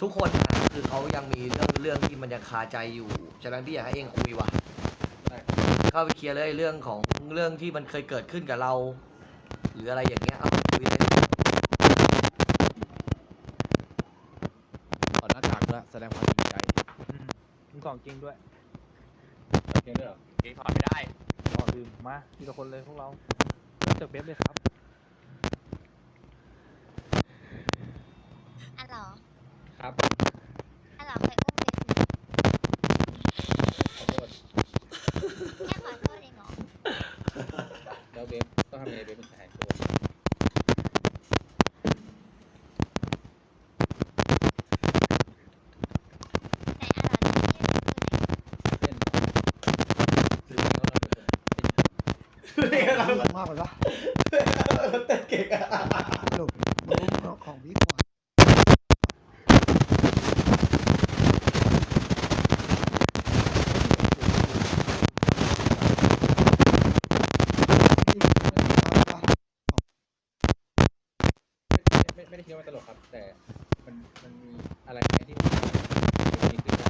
ทุกคนนะคือเขายังมีเรื่องเรื่องที่มันยังคาใจอยู่ ฉะนั้นพี่อยากให้เองคุยว่ะได้เข้าไปเคลียร์เลยเรื่องของเรื่องที่มันเคยเกิดขึ้นกับเรา หรืออะไรอย่างเงี้ยเอาคุยเลยขอหน้ากากด้วยแสดงความจริงใจอืมมึงของจริงด้วยโอเคด้วยเหรอเกงถอดไม่ได้อ๋อลืมมาทีละคนเลยพวกเราเริ่มจากเบฟเลยครับ อันเหรอ ครับ อันเหรอเคยอุ้มเบสไหม ขอโทษ แค่ขอโทษเองเหรอ แล้วเบฟ ต้องทำยังไงเป็นจะหายโกรธไหนอันเหรอที่ยืนคือไหนเล่นหรอไม่ก็เราเป็นคนมากเลยปะ เต้นเก่งอะ สรุปมึงเอาของพี่กว่าพี่เอาปะ ไม่ไม่ได้คิดว่ามันตลกครับ แต่มันมันมีอะไรไหมที่มันมีขึ้นได้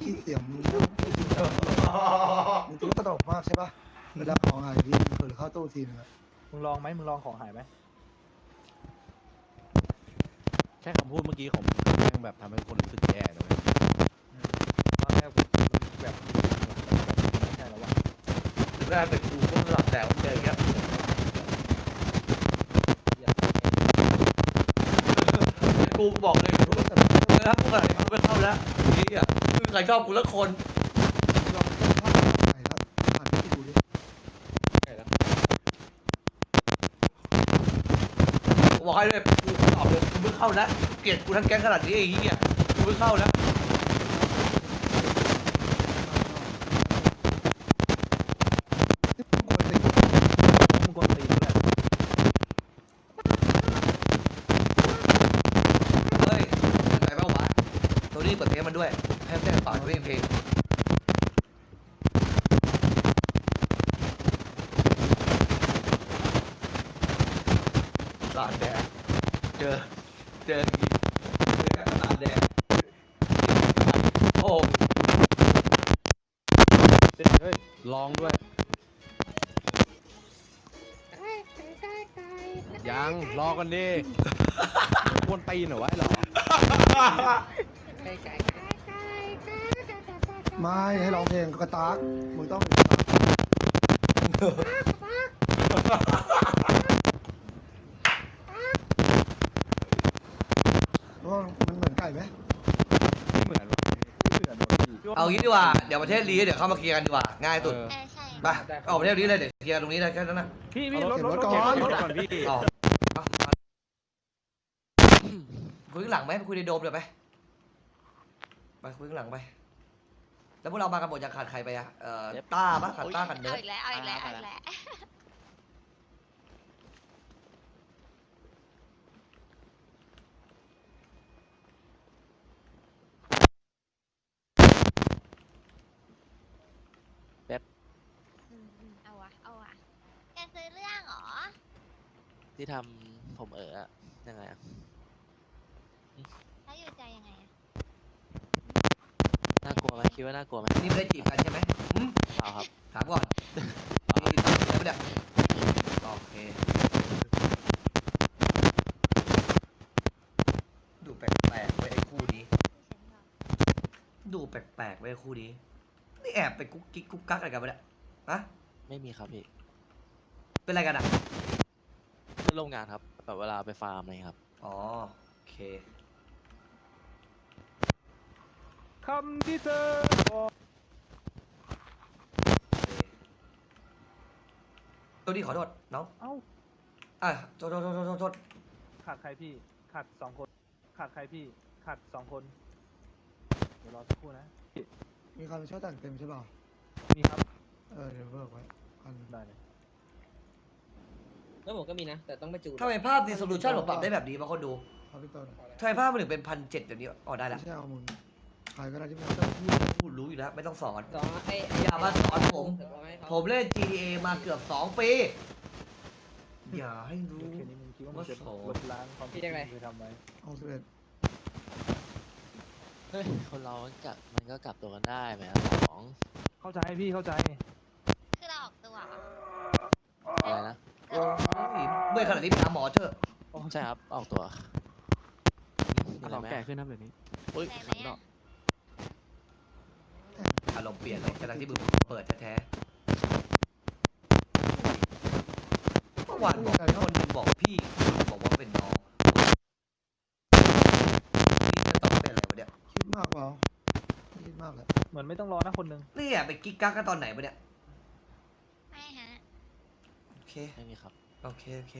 พี่เสียงมึงนะมึงคิดว่าตลกมากใช่ปะเวลาของหายพี่มึงเผลอเข้าตู้ทีนึงอะมึงลองไหมมึงลองของหายไหมแค่คำพูดเมื่อกี้ของมึงแม่งแบบทำให้คนรู้สึกแย่นะเว้ยอืมตอนแรกผมมันแบบไม่ใช่แล้ววะได้เป็นกูก็หลับแต่ว่าเจออย่างเงี้ยอยากให้ กูบอกเลยกูไม่ถ้ากูอะไรกูไม่เข้าแล้วนี่อะคือใครชอบกูละคนลองเต้นท่าไหนแล้วผ่านพี่ดูดิใช่แล้วบอกให้เลยกูตอบเลยกูไม่เข้าแล้วเกลียดกูทั้งแก๊งขนาดนี้ไอ้เหี้ยกูไม่เข้าแล้ว ที่มึงควรติด มึงกวนตีนด้วย เฮ้ยเป็นไรเปล่าวะตัวนี้เปิดเพลงมันด้วยให้แจ้งเปล่าไม่มีเพลง ตาดแดดเจอเจอกี่เจอกันตาดแดดโอ้เฮ้ยลองด้วย ยังรอกันดิควรตีนเหรอวะไอ้หรอไม่ให้ร้องเพลงกระตากมึงต้องมีกระตาก ว่ามันเหมือนไก่ไหมไม่เหมือนวะไม่เหมือนหมดพี่เอางี้ดีกว่า เดี๋ยวประเทศลีเดี๋ยวเข้ามาเคลียร์กันดีกว่า ง่ายสุดเออเออใช่ ไปเอาประเทศนี้เลยเดี๋ยวเคลียร์ตรงนี้เลยแค่นั้นนะพี่พี่เอารรถถรถเข็นรถก่รถอนเข็นรถก่อนพี่ อ๋อเอาเอาคุยข้างหลังไหมไปคุยในโดมเดี๋ยวไปไปคุยข้างหลังไป แล้วพวกเรามากันหมดยังขาดใครไปอะเอ่อต้าปะขาดต้าขาดเนิเอาร์ดอีกแล้วเอาอีกแล้วเอาอีกแล้ว มอืมเอาวะเอาวะแกซื้อเรื่องเหรอ ที่ทำผมเอออะยังไงอะแล้วอยู่ใจยังไงอะน่ากลัวไหมคิดว่าน่ากลัวไหมนี่ไม่ได้จีบกันใช่ไหมหืมเปล่าครับถามก่อนนี่ตอบเสียไปเนี่ยโอเค ดูแปลกๆไว้ยไอ้คู่นี้ที่ฉันบอกดูแปลกๆไว้ยไอ้คู่นี้ นี่แอบไปกุ๊กกิ๊กกุ๊กกักอะไรกันไปเนี่ย ฮะไม่มีครับพี่เป็นอะไรกันอะเพื่อนร่วมงานครับ แบบเวลาไปฟาร์มอะไรอย่างเงี้ยครับ อ๋อโอเค คำที่เธอบอกตัวนี้ขอโทษน้องเอ้า อะโทษโทษโทษโทษโทษโทษขาดใครพี่ ขาดสองคน ขาดใครพี่ ขาดสองคน เดี๋ยวรอสักครู่นะ มีใครมาช่วยแต่งเต็มใช่เปล่ามีครับ เออเดี๋ยวเบิกไว้อันได้เลยแล้วผมก็มีนะ แต่ต้องไปจูนทำไมภาพดีโซลูชันผมปรับได้แบบนี้มาคนดูเอาพี่ต้นหน่อยทำไมภาพมันถึงเป็นพันเจ็ดแบบนี้อ๋อได้ไม่ละใช่เอามึงใครก็ได้ที่ไม่ต้องพูดพูดรู้อยู่แล้วไม่ต้องสอน สองไอ้อย่ามาสอนผม เดี๋ยวเอาให้เขาผมเล่น GTA มาเกือบสองปี อย่าให้รู้เดี๋ยวคืนนี้มึงคิดว่ามึงจะว่าสองลบล้างความผิดที่มึงเคยทำไว้เอาสิบเอ็ดเฮ้ยคนเรามันกลับมันก็กลับตัวกันได้ไหมครับสองเข้าใจพี่เข้าใจ คือเราออกตัวเหรอ อะไรนะ โอ้ เมื่อยขนาดนี้ไปหาหมอเถอะใช่ครับ ออกตัวมีถ้าอะไรเราไหมแก่ขึ้นนะแบบนี้อุ้ยได้ไหมขันดอกอารมณ์เปลี่ยนเลยกำลังที่มึงเปิดแท้ๆเมื่อวานบอกคนหนึงบอกพี่บอกว่าเป็นน้องนี่จะต้องเป็นอะไรวะเนี่ยคิดมากเปล่าคิดมากแหละเหมือนไม่ต้องรอนะคนหนึ่งเนี่ยไปกิ๊กกักกันตอนไหนวะเนี่ยไม่ฮะ โอเค ไม่มีครับ โอเค โอเค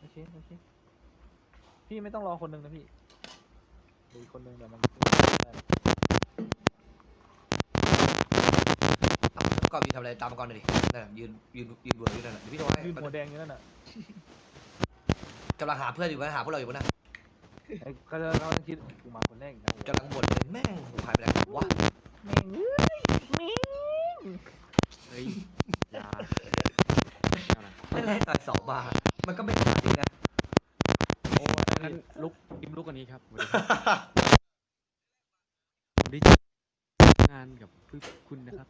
โอเคโอเคพี่ไม่ต้องรอคนหนึ่งนะพี่ดูอีกคนหนึ่งเดี๋ยวมันได้เอาแล้วก่อนพี่ทำอะไรตามมาก่อนหน่อยดินั่นน่ะยืนยืนยืนดูอยู่นั่นน่ะเดี๋ยวพี่โทรให้ยืนหัวแดงอยู่นั่นน่ะกำลังหาเพื่อนอยู่ไหมหาพวกเราอยู่ปะนะไอ้ก็จะเราจะคิดกูมาคนแรกอีกนะกำลังบ่นเลยแม่งหูหายไปไหนวะแม่งเอ้ยแม่ง เฮ้ยอยาอะ ไรไม่แรกต่อยสองบาทมันก็ไม่ปกตินะ โอ้อันนั้นลุกอิมลุกอันนี้ครับสวัสดีครับผมได้เจองานกับคุณนะครับ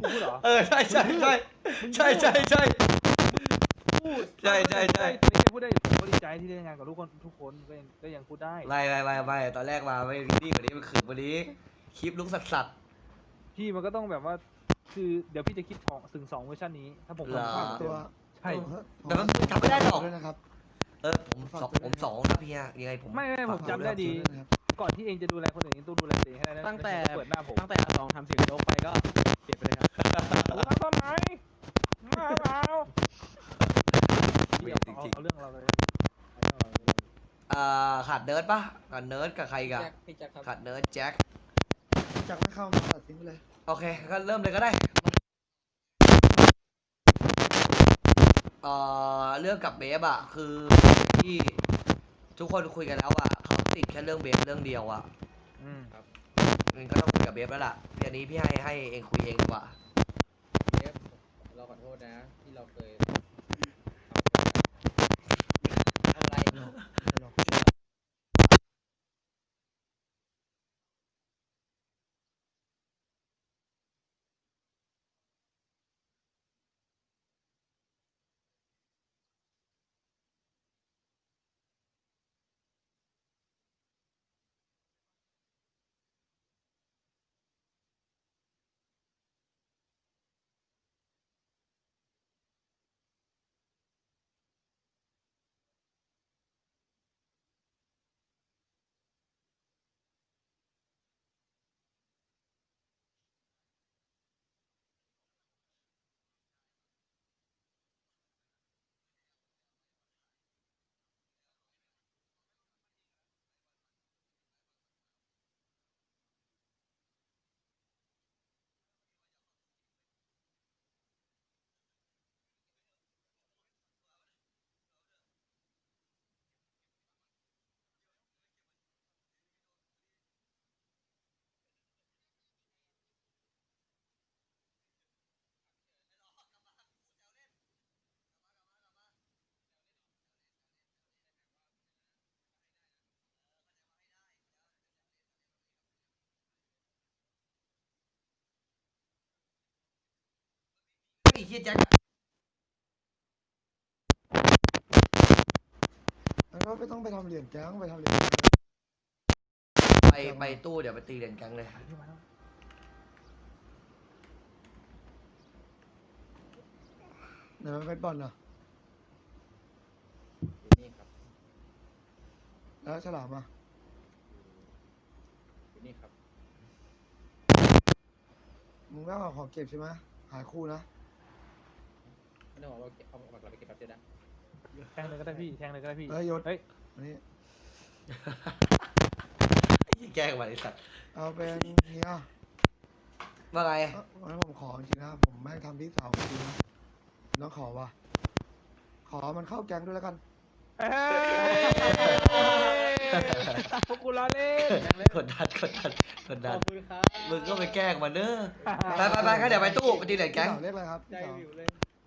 พูดเหรอ เออใช่ใช่ใช่ใช่ใช่ใช่ พูดใช่ใช่ใช่ ไม่ได้พูดได้ผมก็ดีใจที่ได้งานกับทุกคนทุกคนก็ยังก็ยังพูดได้ ไม่ไม่ไม่ไม่ตอนแรกมาไม่นี่กว่านี้มันขืนกว่านี้คลิปลุกสัสสัสพี่มันก็ต้องแบบว่า คือเดี๋ยวพี่จะคิดของถึงสองเวอร์ชันนี้ ถ้าผมเหรอทำภาพตัวใช่แต่มันทำไม่ได้หรอก ด้วยนะครับ เออผมสองผมสองนะพี่อะยังไงผมไม่ไม่ผมจำได้ดีด้วยนะครับก่อนที่เองจะดูแลคนอื่นเองต้องดูแลตัวเองให้ได้นะตั้งแต่ไม่ใช่เปิดหน้าผมตั้งแต่อาสองทำเสียงโจ๊กไปก็เปลี่ยนไปเลยครับผมทำตอนไหนมาเอาพี่เอาเอาเอาเรื่องเราเลยเอาเรื่องเราเลยอ่าขาดเนิร์ดปะขาดเนิร์ดกับใครอีกันแจ็คพี่แจ็คครับขาดเนิร์ดแจ็คจากไม่เข้ามาตัดทิ้งไปเลย โอเค ก็เริ่มเลยก็ได้เอ่อเรื่องกับเบฟอะคือที่ทุกคนคุยกันแล้วอะเขาติดแค่เรื่องเบฟเรื่องเดียวอะอืมงั้นก็ต้องคุยกับเบฟแล้วล่ะเดี๋ยวนี้พี่ให้ให้เองคุยเองดีกว่า เบฟเราขอโทษนะ ที่เราเคย ฮียแจ็คแล้วก็ไม่ต้องไปทำเหรียญแก๊งไปทำเหรียญไปไปตู้เดี๋ยวไปตีเหรียญแก๊งเลยพี่มาแล้วเดี๋ยวมันเป็นบอลนะอยู่นี่ครับแล้วฉลามอะอยู่นี่ครับมึงก็เอาของเก็บใช่ไหมหายคู่นะ ไม่ต้องบอกว่าเอาเอาเราไปเก็บแป๊บเดียวนะแทงเลยก็ได้พี่แทงเลยก็ได้พี่เฮ้ยยศเฮ้ยอันนี้ไอ้แกล้งมาไอ้สัตว์เอาเป็นเฮียว่าไงเอ้าวันนั้ผมขอจริงๆนะผมแม่งทำพี่สาวจริงนะต้องขอว่ะขอมันเข้าแก๊งด้วยแล้วกันเอ้ยพวกกูล้อเล่นกดดันกดดันกดขดัอนบคุณครับมึงก็ไปแกล้งมันเด้อไปไปไปก็เดี๋ยวไปตู้ไปตีเหรียญแก๊งสาวเรียกอะไรครับใจพี่สาววิวเลย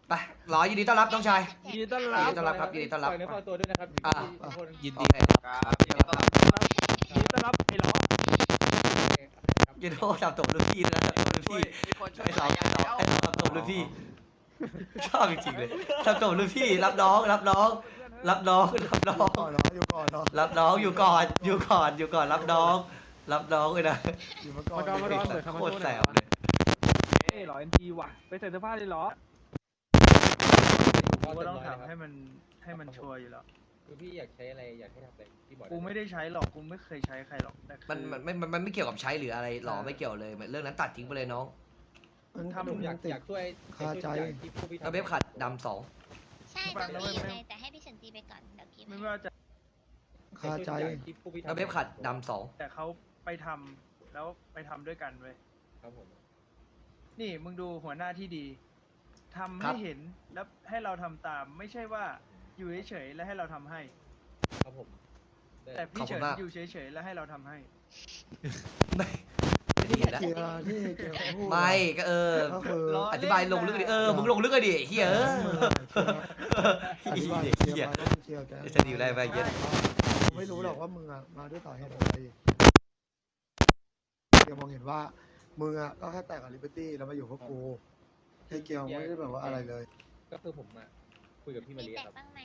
ไปรอยินดีต้อนรับน้องชาย ยินดีต้อนยิรันบดีต้อนรับครับยินดีต้อนรับ ฝากเนื้อฝากตัวด้วยนะครับอ่า ทุกคนยินโอดีเคยินดีต้อนรับไอ้ล้อเยนโดจับตบรุ่นพี่นะจับตบรุ่นพี่มีคนช่วยไอ้สองไอ้สองไอ้สองจับตบรุ่นพี่ ชอบจริงๆเลยจับตบรุ่นพี่ รับน้อง รับน้อง รับน้อง รับน้อง ก่อนเนาะอยู่ก่อนเนาะรับน้องอยู่ก่อน อยู่ก่อน อยู่ก่อน รับน้อง รับน้องเลยนะอยู่มาก่อนมาก่อนมาก่อน โคตรแสบเลย เอ้ยล้อเอ็นทีว่ะ ไปใส่เสื้อผ้าเลยล้อ ก็กูก็เต็มต้องร้อยนะครับทำให้มันให้มันชัวร์อยู่แล้ว คือพี่อยากใช้อะไรอยากให้ทำอะไรพี่บอกกูไม่ได้ใช้หรอกกูไม่เคยใช้ใครหรอกแต่คือ มันมันไม่มันมันไม่เกี่ยวกับใช้หรืออะไรหรอไม่เกี่ยวเลยเรื่องนั้นตัดทิ้งไปเลยน้องมันถ้าผมอยากติด อยากช่วยคาใจ ช่วยทุกอย่างที่พวกพี่ทำ แล้วเว็บขัดดำสองใช่ต้องตียังไงแต่ให้พี่สันตีไปก่อนเดี๋ยวกี้ไม่ว่าจะคาใจที่พวกพี่ทำแล้วเว็บขัดดำสองแต่เขาไปทำแล้วไปทำด้วยกันเว้ยครับผมนี่มึงดูหัวหน้าที่ดี ทำให้เห็นแล้วให้เราทำตาม ไม่ใช่ว่าอยู่เฉยๆแล้วให้เราทำให้ ครับผมแต่พี่เฉินอยู่เฉยๆแล้วให้เราทำให้ ไม่ไม่ได้ยินนะเกียร์ที่เกียร์พูดไม่ก็เออ ก็คือล้ออธิบายลงลึกดิเออมึงลงลึกเลยดิเฮียเอออธิบายเด็กเคลียเฮียร์ไปต้องเคลียร์แกจะดีอยู่ได้ไหมเหี้ยกูไม่รู้หรอกว่ามึงอะมาด้วยสาเหตุอะไรเกียร์มองเห็นว่ามึงอะก็แค่แต่งกับลิเบอร์ตี้แล้วมาอยู่พวกกู ไอ้เกียร์ไม่ได้แบบว่าอะไรเลย ก็คือผมอะคุยกับพี่มามีเรียแตกครับ บ้างไหม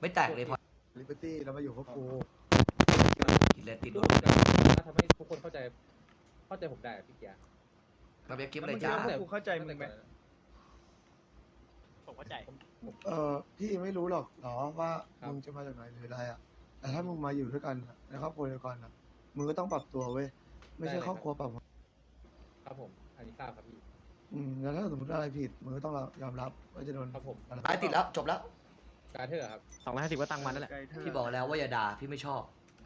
ไม่แตกเลยพอลิเบอร์ตี้แล้วมาอยู่พวกกูกินเลยติดทุรกถคนจะทำให้ทุกคนเข้าใจ เข้าใจผมได้อะพี่เกียร์มาเว็บคลิปแล้วเลยมึงคิดจ้าว่ากูเข้าใจมึงไหม ผมเข้าใจ เออพี่ไม่รู้หรอกหรอว่ามึงจะมาจากไหนหรืออะไรอะแต่ถ้ามึงมาอยู่ด้วยกันอะในครอบครัวเดียวกันอะมึงก็ต้องปรับตัวเว้ย ไม่ใช่ครอบครัวปรับ ครับผม อันนี้ทราบครับพี่ อืมแล้วถ้าสมมติอะไรผิดมึงก็ต้องยอมรับว่าจะโดนครับผมอะไรตายติดแล้วจบแล้ว การเทอร์ครับสองร้อยห้าสิบก็ตังค์มันนั่นแหละไกลเธอพี่บอกแล้วว่าอย่าด่าพี่ไม่ชอบ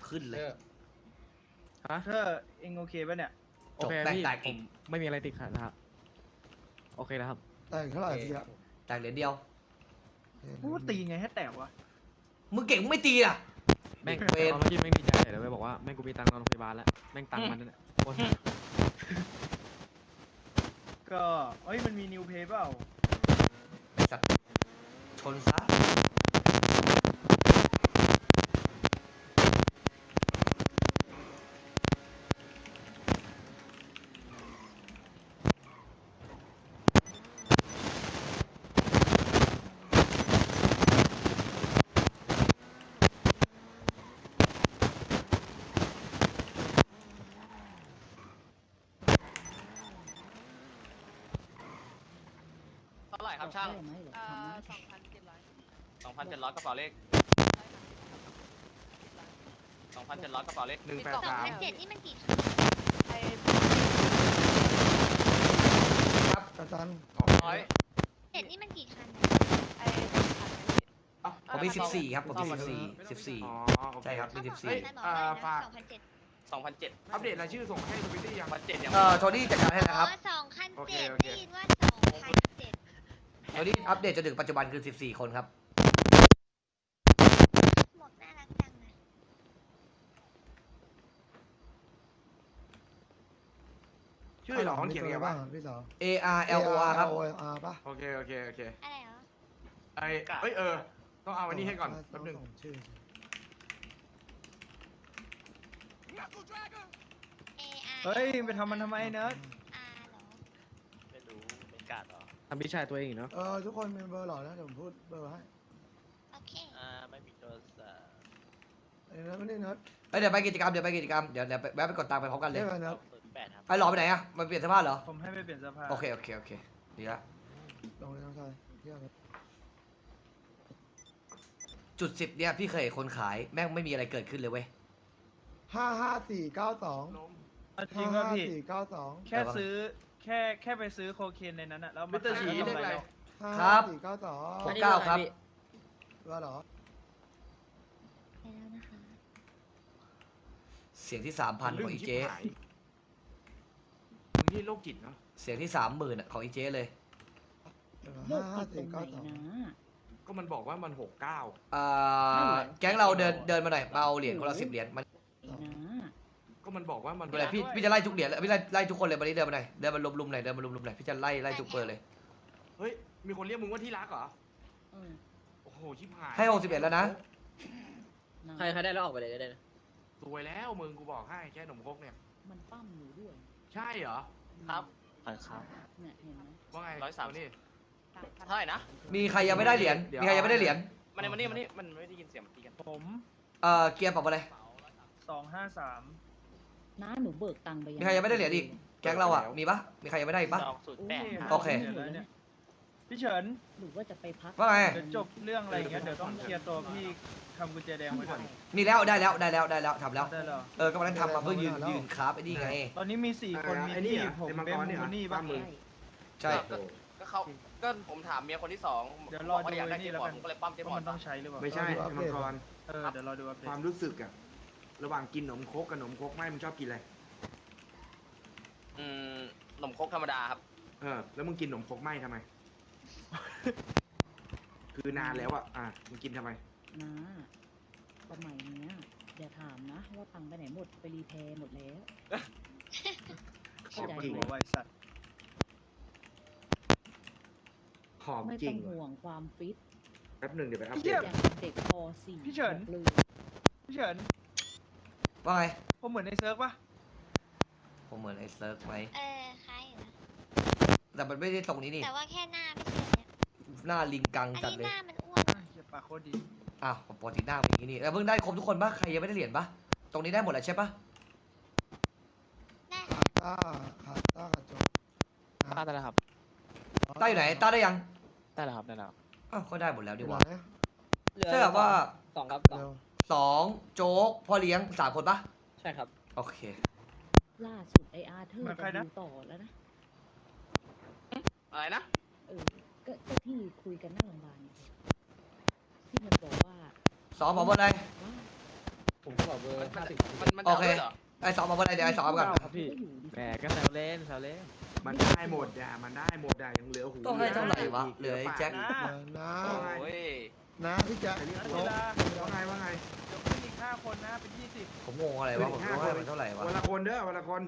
ขึ้นเลเทยอร์ฮะ เธอเองโอเคป่ะเนี่ยโอเคจบแตกพี่แตกผมไม่มีอะไรติดขัดนะครับ โอเคนะครับ แต่เท่าไหร่พี่อะแตกเหรียญเดียวกูว่าตีไงให้แตกวะ มึงเก่งมึงไม่ตีอะ แม่งเวร ตอนเมื่อกี้แม่งดีใจเลยเว้ยบอกว่าแม่งกูมีตังค์นอนโรงพยาบาลแล้ว แม่งตังค์มันนั่นแหละโคตรหา ก็เอ้ยมันมีนิวเพย์เปล่า สัตว์ชนซะ ครับช่างสองพันเจ็ดร้อยกระเป๋าเลขสองพันเจ็ดร้อยกระเป๋าเลขหนึ่งแปดสองสามพันเจ็ดนี่มันกี่คันครับกระตันร้อยเจ็ดนี่มันกี่คันผมมีสิบสี่ครับผมมีสิบสี่สิบสี่ อ๋อโอเคใช่ครับมีสิบเฮ้สี่ยบอกว่าสองพันเจ็ดสองพันเจ็ดอัปเดตรายชื่อส่งให้สวิตตี้ยังพันเจ็ดยังเอ่อโทนี่จัดการให้นะครับ อ๋อสองพันโอเคเจ็ดโอเค ได้ยินว่าสองพันเจ็ด โทนี่อัปเดตจนถึงปัจจุบันคือสิบสี่คนครับ หมดน่ารักจังนะชื่อเหรอเขาเขียนไงวะ พี่สาว A R L O R ครับ L O R ป่ะโอเค โอเค โอเคอะไรเหรอไอเอ้ย เออ ต้องเอาอันนี้ให้ก่อนแป๊บนึงส่ชื่อ A R เฮ้ย ไปทำมันทำไมเนิร์ด R เหรอไม่รู้เป็นการเหรอ ทำพี่ชายตัวเองอีกเนาะ เออทุกคนมีเบอร์หรอนะเดี๋ยวผมพูดเบอร์ให้โอเค อ่าไม่มีโทรศัพท์ไอ้เนิร์ดไม่ได้เนิร์ดเอ้ยเดี๋ยวไปกิจกรรมเดี๋ยวไปกิจกรรมเดี๋ยวเดี๋ยวแวะไปกดตังค์ไปพร้อมกันเลเรียยกอะไรสเนิอร์ดงศูนย์แปดครับไปหลอไปไหนอะมันเปลี่ยนเสื้อผ้าเหรอผมให้ไปเปลี่ยนเสื้อผ้าโอเคโอเคโอเคดีละลงเลยน้องชายเที่ยวครับจุดสิบเนี่ยพี่เคยเห็นคนขายแม่งไม่มีอะไรเกิดขึ้นเลยเว้ย ห้าห้าสี่เก้าสองเอาจริห้างว่าห้าพี่ สี่เก้าสองแค่ซื้อ แค่แค่ไปซื้อโคเคนในนั้นอะแล้วมิสเตอร์ขายฉีก็เรียกกำอะไรแล้วห้าครัห้าบสี่เก้าสองหกเก้าครับ ว่าเหรอ ไปแล้วนะคะเสียงที่สามพันของอีเจมึงนี่โรคจิตเนาะเสียงที่สามหมื่นของอีเจเลยห้าห้าสี่เก้าสองก็มันบอกว่ามันหกเก้า อ่าแก๊งเราเดินเดินมาหน่อยมาเอาเหรียญคนละสิบเหรียญมัน ก็มันบอกว่ามันไม่เป็นไรพี่พี่จะไล่ทุกเหรียญเลยพี่ไล่ไล่ทุกคนเลยวันนี้เดินมาหน่อยเดินมาลุมๆหน่อยเดินมาลุมๆหน่อยพี่จะไล่ไล่ทุกเบอร์เลย เฮ้ย มีคนเรียกมึงว่าที่รักเหรอโอ้โห ชิบหายให้61แล้วนะใครใครได้แล้วออกไปเลยก็ได้นะสวยแล้วมึงกูบอกให้แค่ขนมครกเนี่ย มันปั้มหนูด้วยใช่เหรอ ครับครับ เนี่ยเห็นไหมว่าไงร้อยสามเนี่ เท่าไหร่นะ มีใครยังไม่ได้เหรียญเดี๋ยวมีใครยังไม่ได้เหรียญมันนี่มันนี่มันนี่มันไม่ได้ยินเสียงมันตีกันผมเอ่อเกียร์ปรับอะไรสองห้าสาม น้าหนูเบิกตังค์ไปมีใครยังไม่ได้เหรียญอีก แก๊งเราอะ มีปะมีใครยังไม่ได้อีกปะ สองศูนย์แปดโอเค พี่เฉินหรือว่าจะไปพักว่าไง เดี๋ยวจบเรื่องอะไรอย่างเงี้ยเดี๋ยวต้องเคลียร์ตัวพี่ทำกุญแจแดงไว้ก่อนมีแล้วได้แล้วได้แล้วได้แล้วทำแล้ว ได้แล้วเออก็วันนั้นทำมาเพื่อยืนยืนคราฟไอ้นี่ไง ตอนนี้มีสี่คนมีไอ้นี่พี่อะผมไอ้มังเบกมรเนี่ยมูนี่บ้างมึงใช่ ก็ก็เขาก็ผมถามเมียคนที่สองเดี๋ยวรอบอกว่าอยากได้ดูไอ้นี่เจ๊บอลแล้วกัน ผมก็เลยปั้มเจ๊ว่าบอลมันต้องใช้หรือเปล่าไม่ใช่เอาไอ้มังกรเออเดี๋ยวรอดูอัปเดควาตมรู้สึกอะ ระหว่างกินขนมครกกับขนมครกไม่มึงชอบกินอะไร อืมนมครกธรรมดาครับ เออ แล้วมึงกินขนมครกไหมทำไม คือนานแล้วอะอะมึงกินทำไมน้าสมัยเนี้ยอย่าถามนะ ว่าตังค์ไปไหนหมดไปรีเพย์หมดแล้วขอบเข้าใจจริงหัวไวสัตว์ขอบไม่จริต้องงห่วงความฟิตแป๊บหนึ่งเดี๋ยวไปอัปพี่เดเชี่ตยอย่างเป็นเด็กป .4 พี่เฉินเลยพี่เฉิน ว่าไง ผมเหมือนในเซิร์ฟปะผมเหมือนไอ้เซิร์ฟไหม เออคล้ายอยู่นะแต่มันไม่ได้ตรงนี้นี่ แต่ว่าแค่หน้าไม่ใช่เนี่ยหน้าลิงกังอันจัดนี้เลหย น้ามันอ้วนอะเหี้ยปากโคตรดี อ้าวปกติหน้าเป็นอย่างนี้นี่แล้วเพิ่งได้ครบทุกคนปะใครยังไม่ได้เหรียญปะตรงนี้ได้หมดแล้วใช่ปะได้ขาต้าขาต้ากับโจต้าได้แล้วครับต้าอยู่ไหนต้าได้ยัง ได้แล้วครับได้แล้วอ้าวก็ได้หมดแล้วดีกว่าเดี๋ยนะถ้าแบบว่า สองครับเร็ว สองโจ๊กพ่อเลี้ยงสามคนปะใช่ครับ โอเค ล่าสุดไออาร์เธอร์จะดูต่อแล้วนะ อะไรนะ เออก็ก็ที่คุยกันหน้าโรงพยาบาลไงที่มันบอกว่าสองหมอบอกอะไร ว่าผมก็บอกเบอร์ห้าสิบมันมันโอจะเค ด้วยเหรอไอ้สองหมอบอกอะไรเดี๋ยวไอ้สองเอาไปก่อน ครับพี่ ก็อยู่ดีแหมก็แซวเล่นแซวเล่นมันได้หมดอะมันได้หมดอะยังเหลือหูต้องให้เท่าไหร่วะ เหลือไอ้แจ็ค นะเดี๋ยวนะโอ้ย นะพี่แจ๊คแต่นี่นะโเวลาว่าไงว่าไงเดี๋ยวขึ้นอีกห้าคนนะเป็นยี่สิบผมงงอะไรวะผมต้องให้มันเท่าไหร่วะวันละคนเด้อวันละคน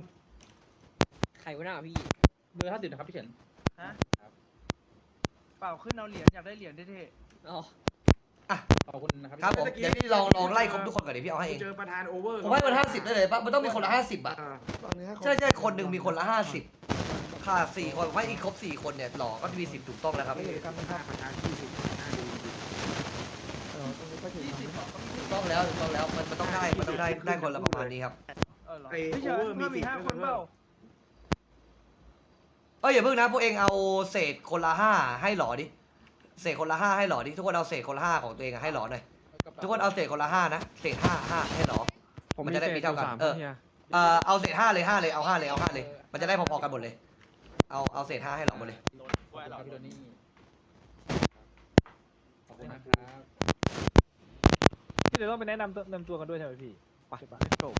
ใครวะหน้าพี่เบอร์ห้าสิบนะครับพี่เฉินฮะครับเปล่าขึ้นเอาเหรียญอยากได้เหรียญเท่อ๋ออะขอบคุณนะครับครับผมเดี๋ยวพี่ลองลองไล่ครบทุกคนก่อนเดี๋ยวพี่เอาให้เองเจอประธานโอเวอร์ผมให้มันห้าสิบได้เลยปะมันต้องมีคนละห้าสิบอะเออตอนนี้ให้ครบใช่ใช่คนหนึ่งมีคนละห้าสิบขาดสี่คนผมให้อีกครบสี่คนเนี่ยหล่อก็มีสิบถูกต้องแล้วครับไม่เห็นครับประธานประธานที่สิบ ต้องแล้วถูกต้องแล้วมันมันต้องได้มันต้องได้ได้คนละประมาณนี้ครับเออเหรอพี่เฉินเพิ่มอีกห้าคนเปล่าเอ้ยอย่าเพิ่งนะพวกเองเอาเศษคนละห้าให้หล่อดิเศษคนละห้าให้หล่อดิทุกคนเอาเศษคนละห้าของตัวเองอะให้หล่อหน่อยทุกคนเอาเศษคนละห้านะเศษห้าห้าให้หล่อมันจะได้มีเท่ากันเออเอ่อเอาเศษห้าเลยห้าเลยเอาห้าเลยเอาห้าเลย มันจะได้พอๆกันหมดเลย เอาเอาเศษห้าให้หล่อหมดเลยขอบคุณครับพี่โดนี่ขอบคุณนะครับ พี่เดี๋ยวต้องไปแนะนำตัวแนะนำตัวกันด้วยใช่ไหมพี่ไปใช่ปะจบ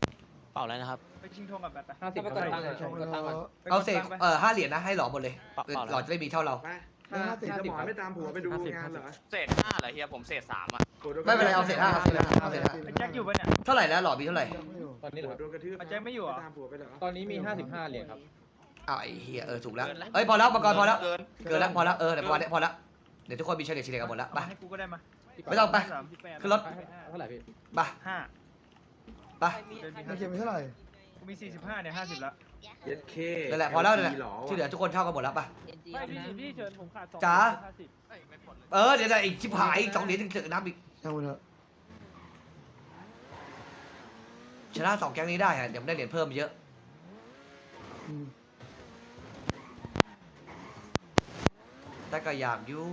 เป่าอะไรนะครับ ไปชิงทองกับแบทไป ห้าสิบครับไปตังค์ไปชมกระตังค์ก่อนไปเอาเศษตังค์ไปเอ่อห้าเหรียญนะให้หล่อหมดเลยเปล่าเปล่า หล่อจะได้มีเท่าเราไปถ้าถ้าจะหมอนไม่ตามผัวไปดูงานเหรอเศษห้าเหรอเฮียผมเศษสามอะไม่เป็นไรเอาเศษห้าเอาเศษห้าเอาเศษห้าไอ้แจ็คอยู่ปะเนี่ยเท่าไหร่แล้วหล่อมีเท่าไหร่ยังไม่อยู่ตอนนี้เหรอครับ โดนกระทืบอาจารย์ไม่อยู่เหรอตามผัวไปเหรอตอนนี้มีห้าสิบห้าเหรียญครับ อ้าวไอ้เฮียเออถูกแล้วเอ้ยพอแล้วมังกรพอแล้วเกินเกินแล้วพอแล้วเออเดี๋ยวพอแล้วพอแล้วเดี๋ยวทุกคนมีเฉลี่ยเฉลี่ยกันหมดแล้วไปเอาให้กูก็ได้มา ไม่ต้องไป สามขึ้นรถ เท่าไหร่พี่ไปห้าไปเดือนมีไม่ห้าเก็บไปเท่าไหร่กูมีสี่สิบห้าเนี่ยห้าสิบละเย็ดเคนั่นแหละพอแล้วนั่นแหละหรอที่เหลือทุกคนเท่ากันหมดแล้วไป ไม่พี่พี่เชิญผมขาดสองจ๋า ห้าสิบเอ้ยไม่ผลเลยเออเดี๋ยวจะอีกชิบหายอีกสองเหรียญถึงเจอนับอีก ช่างมันเถอะชนะสองแก๊งนี้ได้ฮะเดี๋ยวมันได้เหรียญเพิ่มเยอะ อืมแต่ก็อยากอยู่